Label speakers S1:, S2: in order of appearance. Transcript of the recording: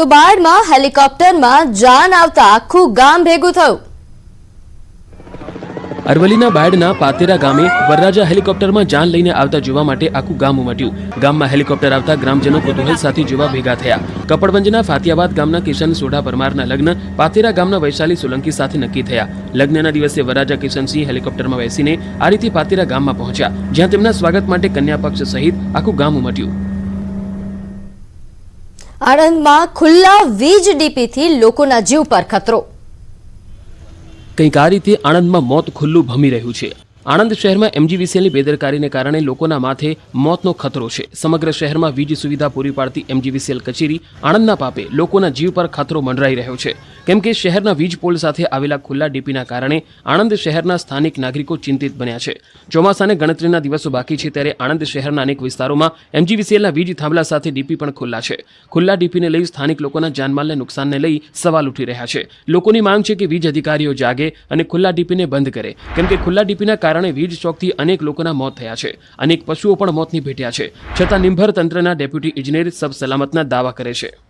S1: તો બાળમાં હેલિકોપ્ટરમાં જાન આવતા આખું ગામ ભેગું થયું.
S2: અરવલ્લીના બાયડના પાતેરા ગામે વરરાજા હેલિકોપ્ટરમાં જાન લઈને આવતા જોવા માટે આખું ગામ ઉમટ્યું. ગામમાં હેલિકોપ્ટર આવતા ગ્રામજનો કુતૂહલ સાથે જોવા ભેગા થયા. કપડવંજના ફાતિયાબાદ ગામના કિશન સોઢા પરમારના લગ્ન પાતેરા ગામના વૈશાલી સોલંકી સાથે નક્કી થયા. લગ્નના દિવસે વરરાજા કિશનસિંહ હેલિકોપ્ટરમાં બેસીને આ રીતે પાતેરા ગામમાં પહોંચ્યા, જ્યાં તેમના સ્વાગત માટે કન્યા પક્ષ સહિત આખું ગામ ઉમટ્યું.
S1: આણંદમાં ખુલ્લા વીજ ડીપીથી લોકોના જીવ પર ખતરો.
S2: કંઈક આ રીતે આણંદમાં મોત ખુલ્લું ભમી રહ્યું છે. આણંદ શહેરમાં એમજીવીસીએલની બેદરકારીને કારણે લોકોના માથે મોતનો ખતરો છે. સમગ્ર શહેરમાં વીજ સુવિધા પૂરી પાડતી એમજીવીસીએલ કચેરી આણંદના પાપે લોકોના જીવ પર ખતરો મંડરાઈ રહ્યો છે. કેમ કે શહેરના વીજ પોલ સાથે આવેલા ખુલ્લા ડીપીના કારણે આણંદ શહેરના સ્થાનિક નાગરિકો ચિંતિત બન્યા છે. ચોમાસાને ગણતરીના દિવસો બાકી છે ત્યારે આણંદ શહેરના અનેક વિસ્તારોમાં એમજીવીસીએલના વીજ થાંભલા સાથે ડીપી પણ ખુલ્લા છે. ખુલ્લા ડીપીને લઈ સ્થાનિક લોકોના જાનમાલને નુકસાનને લઈ સવાલ ઉઠી રહ્યા છે. લોકોની માંગ છે કે વીજ અધિકારીઓ જાગે અને ખુલ્લા ડીપીને બંધ કરે. કેમ કે ખુલ્લા ડીપીના કારણે વીજ ચોકથી અનેક લોકોના મોત થયા છે. અનેક પશુઓ પણ મોતની ભેટ્યા છે. છતાં નિંભર તંત્રના ડેપ્યુટી ઇજનેર સબ સલામતના દાવા કરે છે.